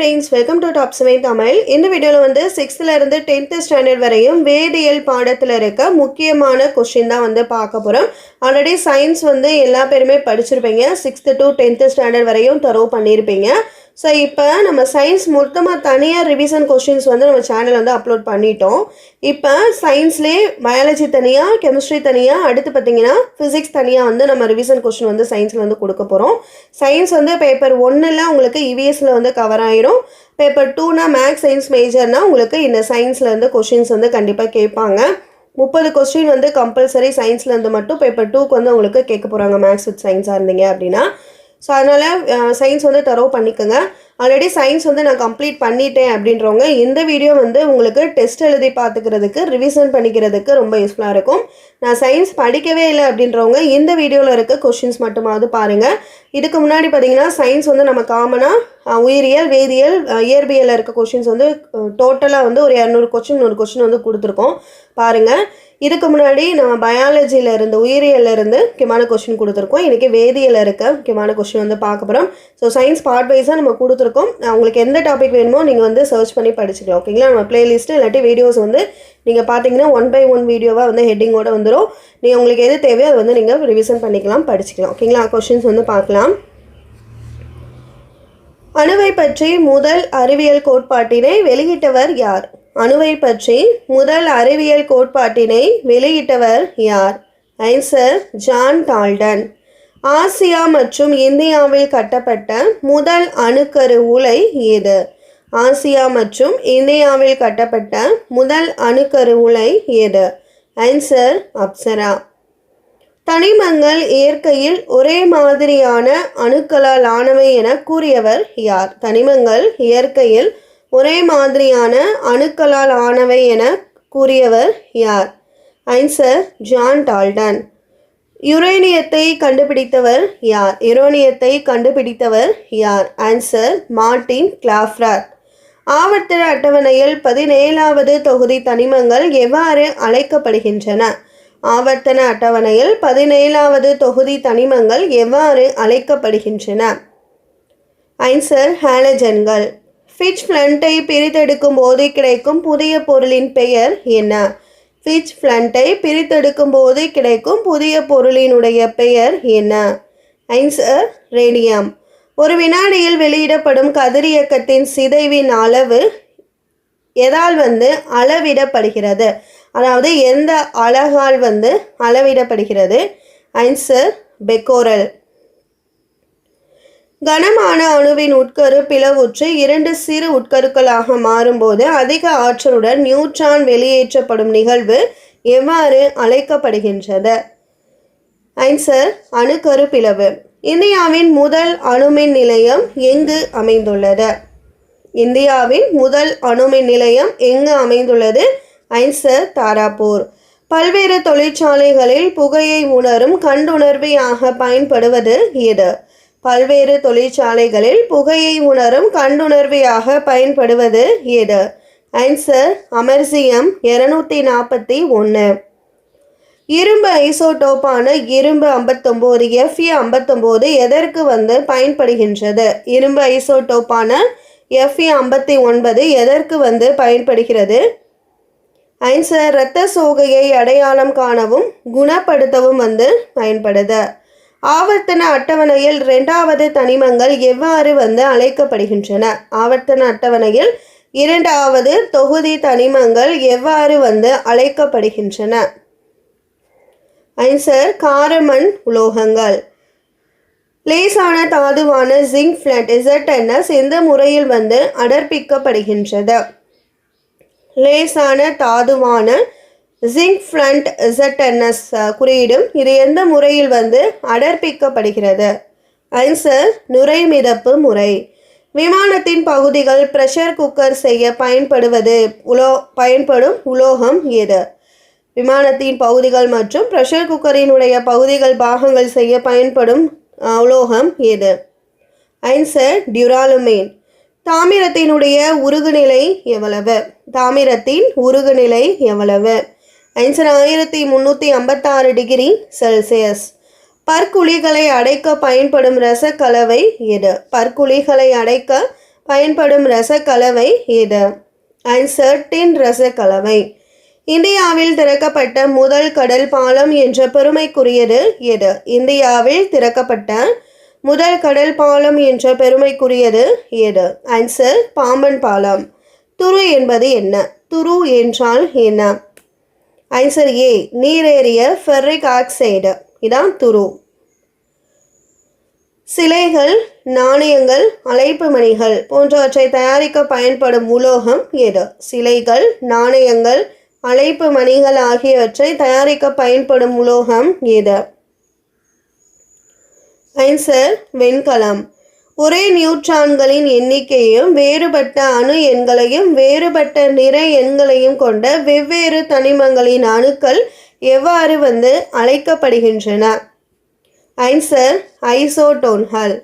Friends welcome to top seven Tamil இந்த வீடியோவில் வந்து சிக்ஸ்த்துலேருந்து டென்த்து ஸ்டாண்டர்ட் வரையும் வேதியியல் பாடத்தில் இருக்க முக்கியமான கொஷின் தான் வந்து பார்க்க போகிறோம் ஆல்ரெடி சயின்ஸ் வந்து எல்லா பேருமே படிச்சிருப்பீங்க. சிக்ஸ்த்து டு டென்த்து ஸ்டாண்டர்ட் வரையும் தரவு பண்ணியிருப்பீங்க ஸோ இப்போ நம்ம சயின்ஸ் மொத்தமாக தனியாக ரிவிஷன் கொஷின்ஸ் வந்து நம்ம சேனல் வந்து அப்லோட் பண்ணிட்டோம். இப்போ சயின்ஸ்லேயே பயாலஜி தனியாக கெமிஸ்ட்ரி தனியாக அடுத்து பார்த்தீங்கன்னா ஃபிசிக்ஸ் தனியாக வந்து நம்ம ரிவிஷன் கொஷின் வந்து சயின்ஸில் வந்து கொடுக்க போகிறோம் சயின்ஸ் வந்து பேப்பர் ஒன்றில் உங்களுக்கு இவிஎஸில் வந்து கவர் ஆயிரும். பேப்பர் டூனா மேக்ஸ் சயின்ஸ் மேஜர்னால் உங்களுக்கு இந்த சயின்ஸில் வந்து கொஷின்ஸ் வந்து கண்டிப்பாக கேட்பாங்க. முப்பது கொஸ்டின் வந்து கம்பல்சரி சயின்ஸ்லேருந்து மட்டும் பேப்பர் டூக்கு வந்து உங்களுக்கு கேட்க போகிறாங்க மேக்ஸ் வித் சயின்ஸாக இருந்தீங்க அப்படின்னா. ஸோ அதனால் சயின்ஸ் வந்து தரவு பண்ணிக்கோங்க. ஆல்ரெடி சயின்ஸ் வந்து நான் கம்ப்ளீட் பண்ணிட்டேன் அப்படின்றவங்க இந்த வீடியோ வந்து உங்களுக்கு டெஸ்ட் எழுதி பார்த்துக்கிறதுக்கு ரிவிஷன் பண்ணிக்கிறதுக்கு ரொம்ப யூஸ்ஃபுல்லாக இருக்கும். நான் சயின்ஸ் படிக்கவே இல்லை அப்படின்றவங்க இந்த வீடியோவில் இருக்க கொஷின்ஸ் மட்டுமாவது பாருங்கள் இதுக்கு முன்னாடி பார்த்தீங்கன்னா சயின்ஸ் வந்து நம்ம காமனாக உயிரியல் வேதியியல் இயற்பியலில் இருக்க கொஷின்ஸ் வந்து டோட்டலாக வந்து ஒரு இரநூறு கொஷின் நூறு கொஷின் வந்து கொடுத்துருக்கோம். பாருங்கள் இதுக்கு முன்னாடி நம்ம பயாலஜியில் இருந்து உயிரியலில் இருந்து முக்கியமான கொஷின் கொடுத்துருக்கோம். இன்றைக்கி வேதியியல் இருக்க முக்கியமான கொஷின் வந்து பார்க்க போகிறோம் ஸோ சயின்ஸ் பார்ட் வைஸாக நம்ம கொடுத்துருக்கோம். உங்களுக்கு எந்த டாபிக் வேணுமோ நீங்கள் வந்து சர்ச் பண்ணி படிச்சுக்கலாம். ஓகேங்களா நம்ம பிளேலிஸ்ட்டு இல்லாட்டி வீடியோஸ் வந்து நீங்கள் பார்த்தீங்கன்னா ஒன் பை ஒன் வீடியோவாக வந்து ஹெட்டிங்கோட வந்துடும் நீங்கள் உங்களுக்கு எது தேவையோ அதை வந்து நீங்கள் ரிவிஷன் பண்ணிக்கலாம் படிச்சுக்கலாம். ஓகேங்களா கொஷின்ஸ் வந்து பார்க்கலாம். அணுவை பற்றி முதல் அறிவியல் கோட்பாட்டினை வெளியிட்டவர் யார்? அணுவை பற்றி முதல் அறிவியல் கோட்பாட்டினை வெளியிட்டவர் யார்? ஐன்சர் ஜான் டால்டன் ஆசியா மற்றும் இந்தியாவில் கட்டப்பட்ட முதல் அணுக்கரு உலை எது? ஆசியா மற்றும் இந்தியாவில் கட்டப்பட்ட முதல் அணுக்கரு உலை எது? ஐன்சர் அப்சரா தனிமங்கள் இயற்கையில் ஒரே மாதிரியான அணுக்களால் ஆனவை என கூறியவர் யார்? தனிமங்கள் இயற்கையில் ஒரே மாதிரியான அணுக்களால் ஆனவை என கூறியவர் யார்? ஐன்சர் ஜான் டால்டன். யுரேனியத்தை கண்டுபிடித்தவர் யார்? யுரேனியத்தை கண்டுபிடித்தவர் யார்? ஆன்சர் மார்டின் கிளாஃப்ரார் ஆவர்த்தன அட்டவணையில் பதினேழாவது தொகுதி தனிமங்கள் எவ்வாறு அழைக்கப்படுகின்றன? ஆவர்த்தன அட்டவணையில் பதினேழாவது தொகுதி தனிமங்கள் எவ்வாறு அழைக்கப்படுகின்றன? ஐன்சர் ஹாலஜன்கள் ஃபிட்ச் ஃப்ளண்டை பிரித்தெடுக்கும் போது கிடைக்கும் புதிய பொருளின் பெயர் என்ன? ஃபிட்ச் ஃப்ளண்டை பிரித்தெடுக்கும் போது கிடைக்கும் புதிய பொருளினுடைய பெயர் என்ன? ஐன்சர் ரேடியம் ஒரு வினாடியில் வெளியிடப்படும் கதிரியக்கத்தின் சிதைவின் அளவு எதால் வந்து அளவிடப்படுகிறது? அதாவது எந்த அழகால் வந்து அளவிடப்படுகிறது? Answer becquerel. கனமான அணுவின் உட்கரு பிளவுற்று இரண்டு சிறு உட்கருக்களாக மாறும்போது அதிக ஆற்றலுடன் நியூட்ரான் வெளியேற்றப்படும் நிகழ்வு எவ்வாறு அழைக்கப்படுகின்றது? ஐன்சர் அணுக்கரு பிளவு. இந்தியாவின் முதல் அணுமின் நிலையம் எங்கு அமைந்துள்ளது? இந்தியாவின் முதல் அணுமின் நிலையம் எங்கு அமைந்துள்ளது? ஐன்சர் தாராப்பூர் பல்வேறு தொழிற்சாலைகளில் புகையை உணரும் கண்டுணர்வியாக பயன்படுவது எது பல்வேறு தொழிற்சாலைகளில் புகையை உணரும் கண்டுணர்வியாக பயன்படுவது எது ஐன்சர் அமர்சியம் இருநூத்தி நாற்பத்தி ஒன்று இரும்பு ஐசோடோப்பான இரும்பு ஐம்பத்தொம்போது எஃப்இ ஐம்பத்தொம்போது எதற்கு வந்து பயன்படுகின்றது? இரும்பு ஐசோடோப்பான எஃப்இ ஐம்பத்தி ஒன்பது எதற்கு வந்து பயன்படுகிறது? ஐன்சர் இரத்த சோகையை அடையாளம் காணவும் குணப்படுத்தவும் வந்து பயன்படுது. ஆவர்த்தன அட்டவணையில் இரண்டாவது தனிமங்கள் எவ்வாறு வந்து அழைக்கப்படுகின்றன? ஆவர்த்தன அட்டவணையில் இரண்டாவது தொகுதி தனிமங்கள் எவ்வாறு வந்து அழைக்கப்படுகின்றன? ஐன்சர் காரமண் உலோகங்கள். லேசான தாதுவான ஜிங்க் ஃபிளட் இசட்என்எஸ் எந்த முறையில் வந்து அடர்ப்பிக்கப்படுகின்றது? லேசான தாதுவான ஜிங்க் ஃப்ளண்ட் இசட்என்எஸ் குறியீடும் இது எந்த முறையில் வந்து அடர்ப்பிக்கப்படுகிறது? ஆன்சர் நுரை மிதப்பு முறை. விமானத்தின் பகுதிகள் ப்ரெஷர் குக்கர் செய்ய பயன்படுவது உலோ பயன்படும் உலோகம் எது? விமானத்தின் பகுதிகள் மற்றும் ப்ரெஷர் குக்கரினுடைய பகுதிகள் பாகங்கள் செய்ய பயன்படும் உலோகம் எது? ஐன்சர் டியூராலுமேன் தாமிரத்தினுடைய உருகுநிலை எவ்வளவு? தாமிரத்தின் உருகுநிலை எவ்வளவு? ஐன்சன் ஆயிரத்தி முந்நூற்றி ஐம்பத்தாறு டிகிரி செல்சியஸ். பற்குழிகளை அடைக்க பயன்படும் ரசக்கலவை எது? பற்குழிகளை அடைக்க பயன்படும் ரசக்கலவை எது? அண்ட் டின் ரசக்கலவை. இந்தியாவில் திறக்கப்பட்ட முதல் கடல் பாலம் என்ற பெருமைக்குரியது எது? இந்தியாவில் திறக்கப்பட்ட முதல் கடல் பாலம் என்ற பெருமைக்குரியது எது? ஆன்சர் பாம்பன் பாலம். துரு என்பது என்ன? துரு என்றால் என்ன? ஆன்சர் ஏ நீரேறிய ஃபெர்ரிக் ஆக்சைடு இதான் துரு. சிலைகள் நாணயங்கள் அழைப்பு மணிகள் போன்றவற்றை தயாரிக்க பயன்படும் உலோகம் எது? சிலைகள் நாணயங்கள் அழைப்பு மணிகள் ஆகியவற்றை தயாரிக்க பயன்படும் உலோகம் எது? ஆன்சர் வெண்கலம். ஒரே நியூட்ரான்களின் எண்ணிக்கையும் வேறுபட்ட அணு எண்களையும் வேறுபட்ட நிற எண்களையும் கொண்ட வெவ்வேறு தனிமங்களின் அணுக்கள் எவ்வாறு வந்து அழைக்கப்படுகின்றன? ஐன்சர் ஐசோடோன்கள்.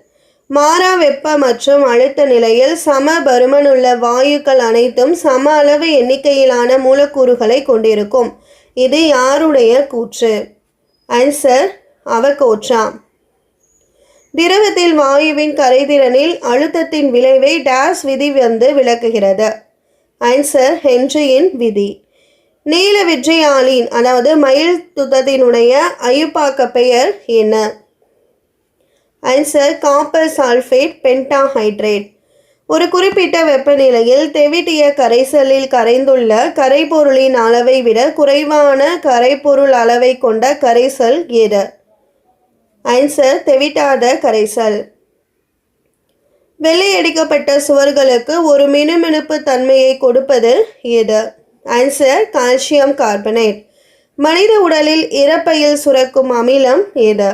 மாறா வெப்ப மற்றும் அழுத்த நிலையில் சம பருமனுள்ள வாயுக்கள் அனைத்தும் சம அளவு எண்ணிக்கையிலான மூலக்கூறுகளை கொண்டிருக்கும். இது யாருடைய கூற்று? ஆன்சர் அவகோட்ரா திரவத்தில் வாயுவின் கரைதிறனில் அழுத்தத்தின் விளைவை டேஸ் விதி வந்து விளக்குகிறது. ஐன்சர் ஹென்ரியின் விதி. நீல விஜயாலின் அதாவது மயில் துத்தத்தினுடைய அயுப்பாக்க பெயர் என்ன? Answer copper sulphate pentahydrate. ஒரு குறிப்பிட்ட வெப்பநிலையில் தெவிட்டிய கரைசலில் கரைந்துள்ள கரைபொருளின் அளவை விட குறைவான கரைபொருள் அளவை கொண்ட கரைசல் எது? ஐன்சர் தெவிட்டாத கரைசல். வெள்ளையடிக்கப்பட்ட சுவர்களுக்கு ஒரு மினுமினுப்பு தன்மையை கொடுப்பது எது ஆன்சர் கால்சியம் கார்பனேட். மனித உடலில் இறப்பையில் சுரக்கும் அமிலம் எது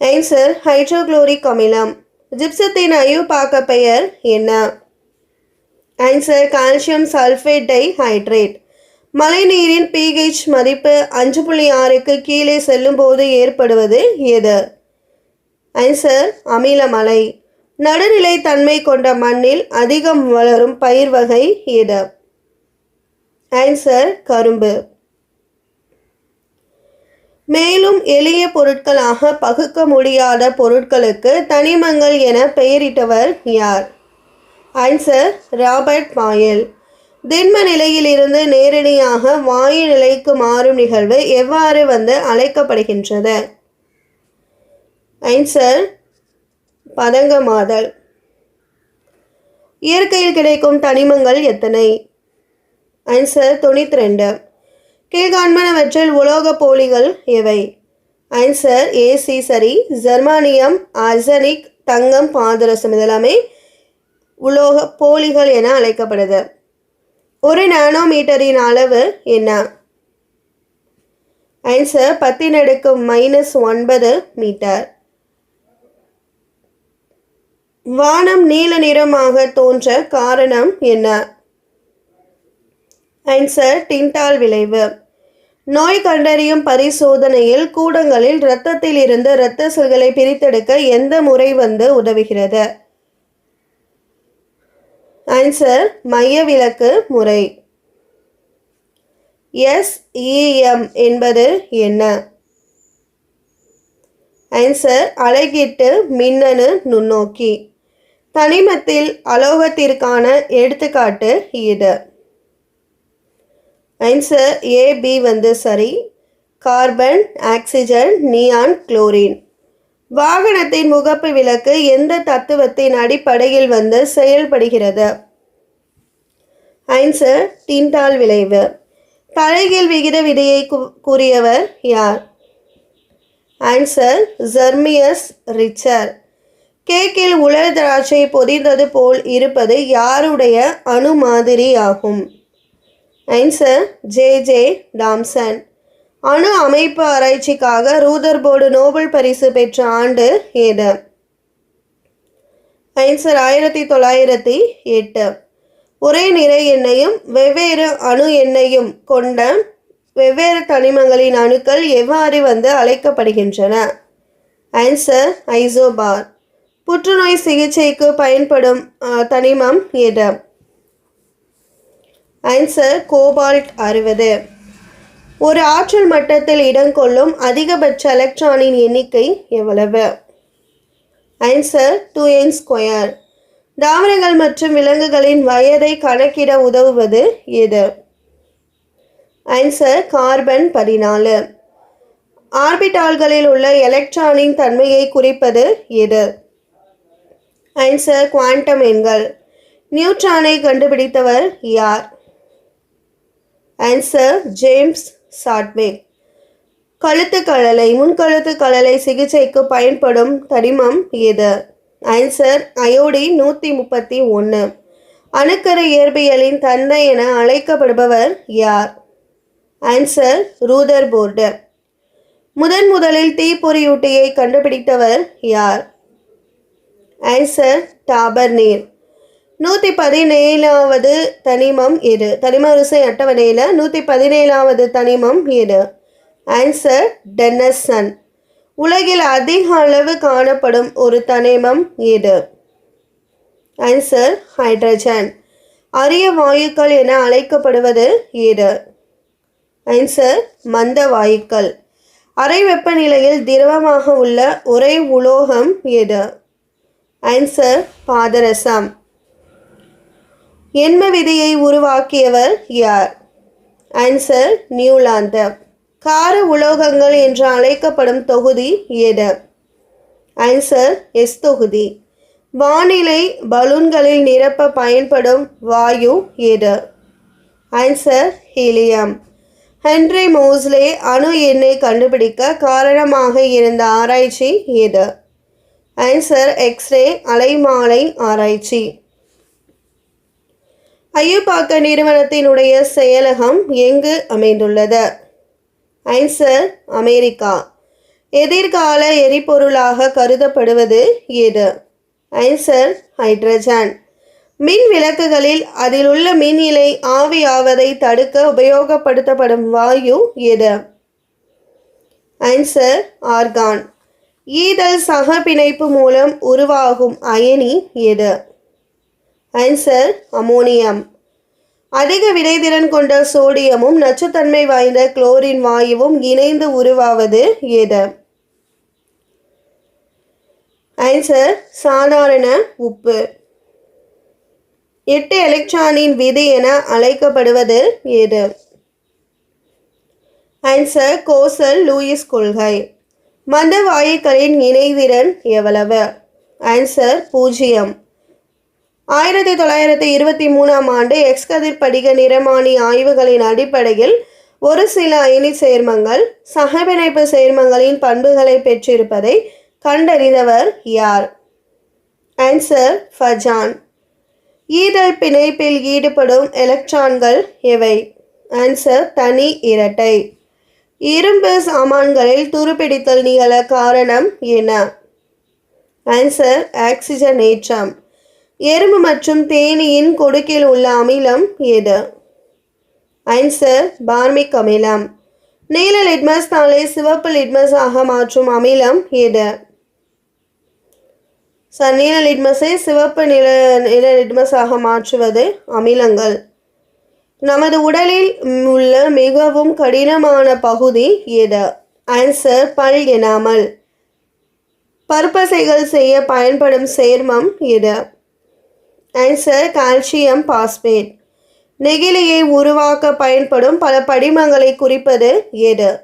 ஆன்சர் ஹைட்ரோக்ளோரிக் அமிலம். ஜிப்சத்தின் அயுப்பாக்க பெயர் என்ன? Answer calcium sulphate dihydrate. மழைநீரின் pH மதிப்பு அஞ்சு புள்ளி ஆறுக்கு கீழே செல்லும்போது ஏற்படுவது எது? ஆன்சர் அமிலமலை. நடுநிலை தன்மை கொண்ட மண்ணில் அதிகம் வளரும் பயிர் வகை எது? ஆன்சர் கரும்பு. மேலும் எளிய பொருட்களாக பகுக்க முடியாத பொருட்களுக்கு தனிமங்கள் என பெயரிட்டவர் யார்? Answer Robert Boyle. திண்ம நிலையிலிருந்து நேரடியாக வாயு நிலைக்கு மாறும் நிகழ்வு எவ்வாறு வந்து அழைக்கப்படுகின்றது? ஐன்சர் பதங்கமாதல். இயற்கையில் கிடைக்கும் தனிமங்கள் எத்தனை? ஐன்சர் தொண்ணூற்றி ரெண்டு கீழ்காண்பனவற்றில் உலோகப் போலிகள் எவை? ஐன்சர் ஏசி சரி ஜெர்மானியம் அர்சனிக் தங்கம் பாதரசம் இதெல்லாமே உலோக போலிகள் என அழைக்கப்படுது. ஒரு நானோமீட்டரின் அளவு என்ன? ஆன்சர் பத்தின் அடுக்கு மைனஸ் ஒன்பது மீட்டர் வானம் நீல நிறமாக தோன்ற காரணம் என்ன? ஆன்சர் டிண்டால் விளைவு. நோய் கண்டறியும் பரிசோதனையில் கூடங்களில் இரத்தத்தில் இருந்து இரத்த செல்களை பிரித்தெடுக்க எந்த முறை வந்து உதவுகிறது? ஆன்சர் மைய விளக்கு முறை எஸ்இஎம் என்பது என்ன? ஆன்சர் அழகிட்டு மின்னணு நுண்ணோக்கி. தனிமத்தில் அலோகத்திற்கான எடுத்துக்காட்டு இது. ஆன்சர் ஏபி வந்து சரி. கார்பன் ஆக்சிஜன் நியான் குளோரின் வாகனத்தின் முகப்பு விளக்கு எந்த தத்துவத்தின் அடிப்படையில் வந்து செயல்படுகிறது? ஆன்சர் டிண்டால் விளைவு. தலைகீழ் விகித விதியை கூறியவர் யார்? Answer Jeremias Richter. கேக்கில் உலர் திராட்சை பொதிந்தது போல் இருப்பது யாருடைய அணு மாதிரி ஆகும் ஆன்சர் ஜே. ஜே. டாம்சன் அணு அமைப்பு ஆராய்ச்சிக்காக ரூதர்போர்டு நோபல் பரிசு பெற்ற ஆண்டு ஏது? ஆன்சர் ஆயிரத்தி தொள்ளாயிரத்தி எட்டு. ஒரே நிறை எண்ணையும் வெவ்வேறு அணு எண்ணையும் கொண்ட வெவ்வேறு தனிமங்களின் அணுக்கள் எவ்வாறு வந்து அழைக்கப்படுகின்றன? ஆன்சர் ஐசோபார் புற்றுநோய் சிகிச்சைக்கு பயன்படும் தனிமம் எது? ஆன்சர் கோபால்ட் அறுபது. ஒரு ஆற்றல் மட்டத்தில் இடம் கொள்ளும் அதிகபட்ச எலக்ட்ரானின் எண்ணிக்கை எவ்வளவு? ஆன்சர் டூ என் ஸ்கொயர் தாவரங்கள் மற்றும் விலங்குகளின் வயதை கணக்கிட உதவுவது எது? ஆன்சர் கார்பன் பதினாலு. ஆர்பிட்டால்களில் உள்ள எலக்ட்ரானின் தன்மையை குறிப்பது எது? ஆன்சர் குவாண்டம் எண்கள். நியூட்ரானை கண்டுபிடித்தவர் யார்? ஆன்சர் ஜேம்ஸ் சாட்விக் கழுத்து கழலை முன்கழுத்து கழலை சிகிச்சைக்கு பயன்படும் தடிமம் எது? ஆன்சர் அயோடின் நூற்றி முப்பத்தி ஒன்று அணுக்கரு இயற்பியலின் தந்தை என அழைக்கப்படுபவர் யார்? ஆன்சர் ரூதர் போர்டு முதன் முதலில் தீப்பொறியூட்டியை கண்டுபிடித்தவர் யார்? ஆன்சர் டாபர் நீர் நூற்றி பதினேழாவது தனிமம் எது? தனிம வரிசை அட்டவணையில் நூற்றி பதினேழாவது தனிமம் எது? ஆன்சர் டென்னசன் உலகில் அதிக அளவு காணப்படும் ஒரு தனிமம் எது ஆன்சர் ஹைட்ரஜன் அரிய வாயுக்கள் என அழைக்கப்படுவது எது ஆன்சர் மந்த வாயுக்கள். அறை வெப்பநிலையில் திரவமாக உள்ள ஒரே உலோகம் எது ஆன்சர் பாதரசம். எண்ம விதியை உருவாக்கியவர் யார்? ஆன்சர் நியூலாந்து கார உலோகங்கள் என்று அழைக்கப்படும் தொகுதி எது? ஆன்சர் எஸ் தொகுதி. வானிலை பலூன்களில் நிரப்ப பயன்படும் வாயு எது? Answer helium. ஹென்ரி மோஸ்லே அணு எண்ணை கண்டுபிடிக்க காரணமாக இருந்த ஆராய்ச்சி எது? ஆன்சர் எக்ஸ்ரே அலைமாலை ஆராய்ச்சி. ஐயப்பாக்க நிறுவனத்தினுடைய செயலகம் எங்கு அமைந்துள்ளது? Answer America. எதிர்கால எரிபொருளாக கருதப்படுவது எது? Answer hydrogen. மின் விளக்குகளில் அதில் உள்ள மின் இலை ஆவியாவதை தடுக்க உபயோகப்படுத்தப்படும் வாயு எது? Answer argon. ஈதல் சக பிணைப்பு மூலம் உருவாகும் அயனி எது? Answer ammonium. அதிக வினைத்திறன் கொண்ட சோடியமும் நச்சுத்தன்மை வாய்ந்த குளோரின் வாயுவும் இணைந்து உருவாவது எது? ஆன்சர் சாதாரண உப்பு. எட்டு எலக்ட்ரானின் விதி என அழைக்கப்படுவது எது? ஆன்சர் கோசல் லூயிஸ் கொள்கை. மந்த வாயுக்களின் இணைதிறன் எவ்வளவு? ஆன்சர் பூஜ்ஜியம். ஆயிரத்தி தொள்ளாயிரத்தி இருபத்தி மூணாம் ஆண்டு எக்ஸ்கதிர் படிக நிறமானி ஆய்வுகளின் அடிப்படையில் ஒரு சில அயனி சேர்மங்கள் சகபிணைப்பு சேர்மங்களின் பண்புகளை பெற்றிருப்பதை கண்டறிந்தவர் யார்? ஆன்சர் ஃபஜான் ஈதல் பிணைப்பில் ஈடுபடும் எலக்ட்ரான்கள் எவை? ஆன்சர் தனி இரட்டை. இரும்பு சாமான்களில் துருப்பிடித்தல் நிகழ காரணம் என்ன? ஆன்சர் ஆக்சிஜனேற்றம். எறும்பு மற்றும் தேனியின் கொடுக்கில் உள்ள அமிலம் எது? ஆன்சர் பார்மிக் அமிலம். நீல லிட்மஸ் தாளை சிவப்பு லிட்மஸ் ஆக மாற்றும் அமிலம் எது? சார் நீல லிட்மஸை சிவப்பு நில நில லிட்மஸாக மாற்றுவது அமிலங்கள். நமது உடலில் உள்ள மிகவும் கடினமான பகுதி எது? ஆன்சர் பல் எனாமல் பற்பசைகள் செய்ய பயன்படும் சேர்மம் எது? Answer calcium phosphate. நெகிழியை உருவாக்க பயன்படும் பல படிமங்களை குறிப்பது எது?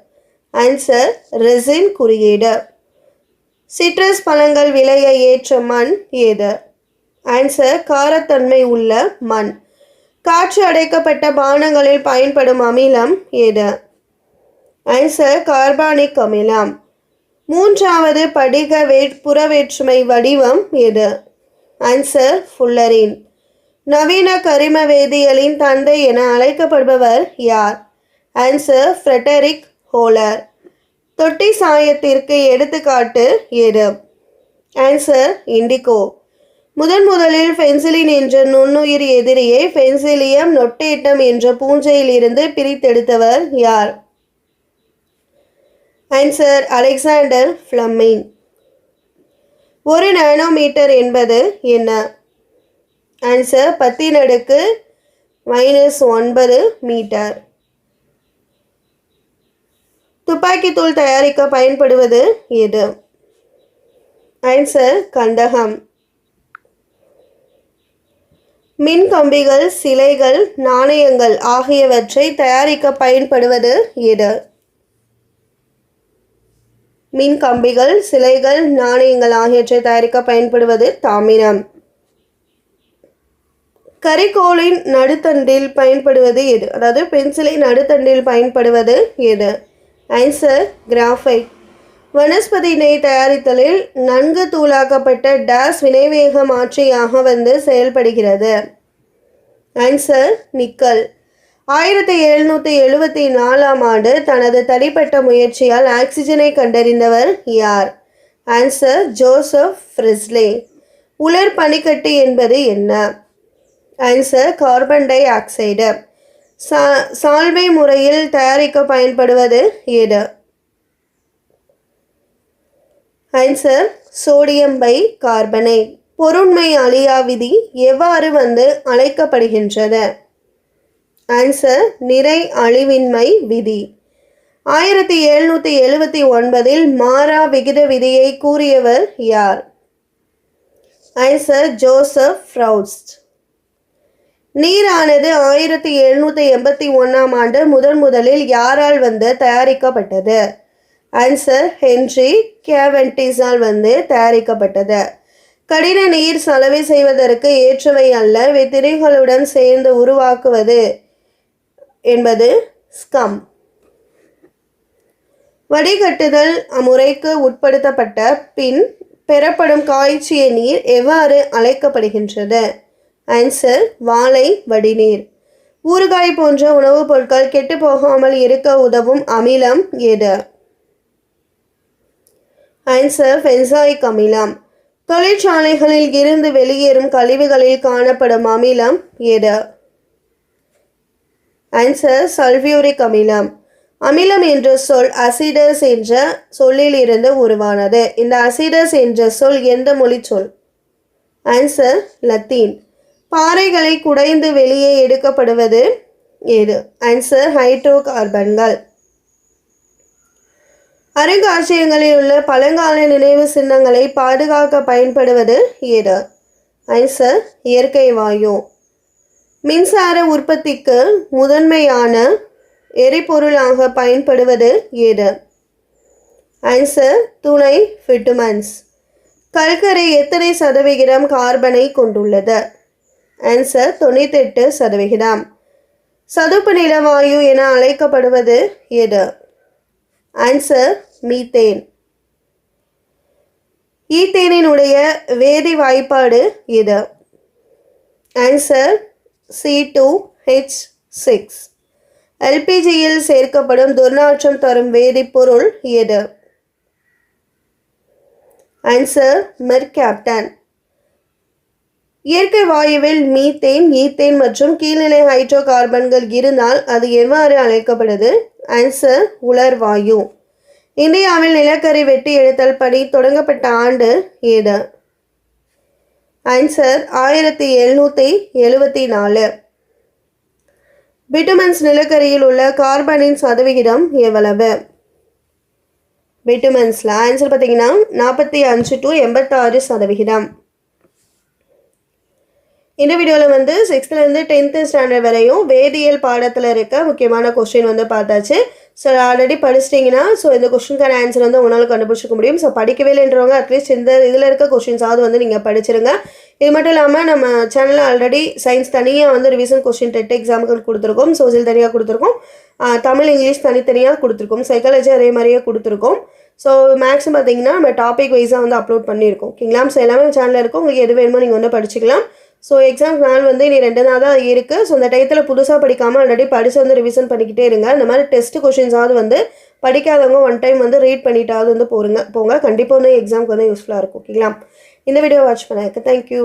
ஆன்சர் ரெசின் குறியீடு. சிட்ரஸ் பழங்கள் விளைய ஏற்ற மண் எது? ஆன்சர் காரத்தன்மை உள்ள மண். காற்று அடைக்கப்பட்ட பானங்களில் பயன்படும் அமிலம் எது? ஆன்சர் கார்பானிக் அமிலம். மூன்றாவது படிக வே புறவேற்றுமை வடிவம் எது? Answer fullerene. நவீன கரிம வேதியியலின் தந்தை என அழைக்கப்படுபவர் யார்? Answer Friedrich Wohler. தொட்டி சாயத்திற்கு எடுத்துக்காட்டு எது ஆன்சர் இண்டிகோ. முதன் முதலில் பென்சிலின் என்ற நுண்ணுயிர் எதிரியை பென்சிலியம் நொட்டேட்டம் என்ற பூஞ்சையில் இருந்து பிரித்தெடுத்தவர் யார்? ஆன்சர் அலெக்சாண்டர் ஃப்ளம்மிங் ஒரு நானோமீட்டர் என்பது என்ன? ஆன்சர் பத்தின் அடுக்கு மைனஸ் ஒன்பது மீட்டர் துப்பாக்கித்தூள் தயாரிக்க பயன்படுவது எது? ஆன்சர் கந்தகம் மின் கம்பிகள் சிலைகள் நாணயங்கள் ஆகியவற்றை தயாரிக்க பயன்படுவது எது? மின் கம்பிகள் சிலைகள் நாணயங்கள் ஆகியவற்றை தயாரிக்க பயன்படுவது தாமிரம். கரிகோலின் நடுத்தண்டில் பயன்படுவது எது? அதாவது பென்சிலின் நடுத்தண்டில் பயன்படுவது எது? ஆன்சர் கிராஃபைட் வனஸ்பதியினை தயாரித்தலில் நன்கு தூளாக்கப்பட்ட டேஸ் வினைவேக மாற்றியாக வந்து செயல்படுகிறது. ஆன்சர் நிக்கல் ஆயிரத்தி எழுநூற்றி எழுபத்தி நாலாம் ஆண்டு தனது தனிப்பட்ட முயற்சியால் ஆக்சிஜனை கண்டறிந்தவர் யார்? ஆன்சர் ஜோசப் ஃப்ரிஸ்லே உலர் பனிக்கட்டு என்பது என்ன? ஆன்சர் கார்பன் டை ஆக்சைடு சா சால்வை முறையில் தயாரிக்க பயன்படுவது எது? ஆன்சர் சோடியம் பை கார்பனை பொருண்மை அழியா விதி எவ்வாறு வந்து அழைக்கப்படுகின்றது? ஆன்சர் நிறை அழிவின்மை விதி. ஆயிரத்தி எழுநூற்றி எழுபத்தி ஒன்பதில் மாறா விகித விதியை கூறியவர் யார்? ஆன்சர் ஜோசப் ஃப்ரௌஸ்ட் நீரானது ஆயிரத்தி எழுநூற்றி எண்பத்தி ஒன்றாம் ஆண்டு முதன் முதலில் யாரால் வந்து தயாரிக்கப்பட்டது? ஆன்சர் ஹென்றி கேவென்டிஸால் வந்து தயாரிக்கப்பட்டது. கடின நீர் சலவை செய்வதற்கு ஏற்றவை அல்ல வித்திரைகளுடன் சேர்ந்து உருவாக்குவது. என்பது ஸ்கம் வடிகட்டுதல் அம்முறைக்கு உட்படுத்தப்பட்ட பின் பெறப்படும் காய்ச்சிய நீர் எவ்வாறு அழைக்கப்படுகின்றது? ஆன்சர் வாழை வடிநீர். ஊறுகாய் போன்ற உணவுப் பொருட்கள் கெட்டு போகாமல் இருக்க உதவும் அமிலம் எது? ஆன்சர் பென்சாயிக் அமிலம். தொழிற்சாலைகளில் இருந்து வெளியேறும் கழிவுகளில் காணப்படும் அமிலம் எது? ஆன்சர் சல்பியூரிக் அமிலம் அமிலம் என்ற சொல் அசிடஸ் என்ற சொல்லிலிருந்து உருவானது. இந்த அசிடஸ் என்ற சொல் எந்த மொழி சொல்? ஆன்சர் லத்தீன் பாறைகளை குடைந்து வெளியே எடுக்கப்படுவது எது? ஆன்சர் ஹைட்ரோ கார்பன்கள் அருங்காட்சியகங்களில் உள்ள பழங்கால நினைவு சின்னங்களை பாதுகாக்க பயன்படுவது எது? ஆன்சர் இயற்கை வாயு. மின்சார உற்பத்திக்கு முதன்மையான எரிபொருளாக பயன்படுவது எது? ஆன்சர் துணை ஃபிட்டுமன்ஸ் கல்கரை எத்தனை சதவிகிதம் கார்பனை கொண்டுள்ளது? ஆன்சர் தொண்ணூத்தெட்டு சதவிகிதம் சதுப்பு நிலவாயு என அழைக்கப்படுவது எது? Answer methane. ஈத்தேனினுடைய வேதி வாய்ப்பாடு எது? Answer C two H six எல்பிஜியில் சேர்க்கப்படும் துர்நாற்றம் தரும் வேதிப்பொருள் எது? ஆன்சர் மெர்கேப்டன் இயற்கை வாயுவில் மீத்தேன் ஈத்தேன் மற்றும் கீழ்நிலை ஹைட்ரோ கார்பன்கள் இருந்தால் அது எவ்வாறு அழைக்கப்படுது? ஆன்சர் உலர் வாயு. இந்தியாவில் நிலக்கரி வெட்டி எடுத்தல் பணி தொடங்கப்பட்ட ஆண்டு ஏது ஆன்சர் ஆயிரத்தி எழுநூற்றி எழுபத்தி நாலு. பிட்டுமன்ஸ் நிலக்கரியில் உள்ள கார்பனின் சதவிகிதம் எவ்வளவு? பிட்டுமன்ஸில் ஆன்சர் பார்த்தீங்கன்னா நாற்பத்தி அஞ்சு டு எண்பத்தாறு சதவிகிதம். இந்த வீடியோவில் வந்து சிக்ஸ்த்துலேருந்து டென்த்து ஸ்டாண்டர்ட் வரையும் வேதியியல் பாடத்தில் இருக்க முக்கியமான கொஸ்டின் வந்து பார்த்தாச்சு. ஸோ ஆல்ரெடி படிச்சிட்டிங்கன்னா ஸோ இந்த கொஸ்டினுக்கான ஆன்சர் வந்து உங்களால் கண்டுபிடிச்சிக்க முடியும். ஸோ படிக்கவே இல்லைன்றவங்க அட்லீஸ்ட் இந்த இதில் இருக்க கொஸ்டின்ஸாவது வந்து நீங்கள் படிச்சிருங்க. இது மட்டும் இல்லாமல் நம்ம சேனலில் ஆல்ரெடி சயின்ஸ் தனியாக வந்து ரிவிஷன் கொஸ்டின் டெட் எக்ஸாமுக்கு கொடுத்துருக்கோம். சோசியல் தனியாக கொடுத்துருக்கோம். தமிழ் இங்கிலீஷ் தனித்தனியாக கொடுத்துருக்கோம். சைக்காலஜி அதே மாதிரியே கொடுத்துருக்கோம். ஸோ மேக்ஸும் பார்த்தீங்கன்னா நம்ம டாபிக் வைஸாக வந்து அப்லோட் பண்ணியிருக்கோம். ஓகேங்களா? ஸோ எல்லாமே சேனலில் இருக்கும் உங்களுக்கு எது வேணுமோ நீங்கள் வந்து படிச்சிக்கலாம். ஸோ எக்ஸாம் நாள் வந்து இனி ரெண்டு நாள் தான் இருக்குது ஸோ அந்த டயத்தில் புதுசாக படிக்காமல் ஆல்ரெடி படித்து வந்து ரிவிஷன் பண்ணிக்கிட்டே இருங்க. இந்த மாதிரி டெஸ்ட் கொஷின்ஸாவது வந்து படிக்காதவங்க ஒன் டைம் வந்து ரீட் பண்ணிட்டாவது வந்து போருங்க. போங்க. கண்டிப்பாக வந்து எக்ஸாமுக்கு வந்து யூஸ்ஃபுல்லாக இருக்கும். ஓகேங்களா? இந்த வீடியோ வாட்ச் பண்ணதுக்கு தேங்க்யூ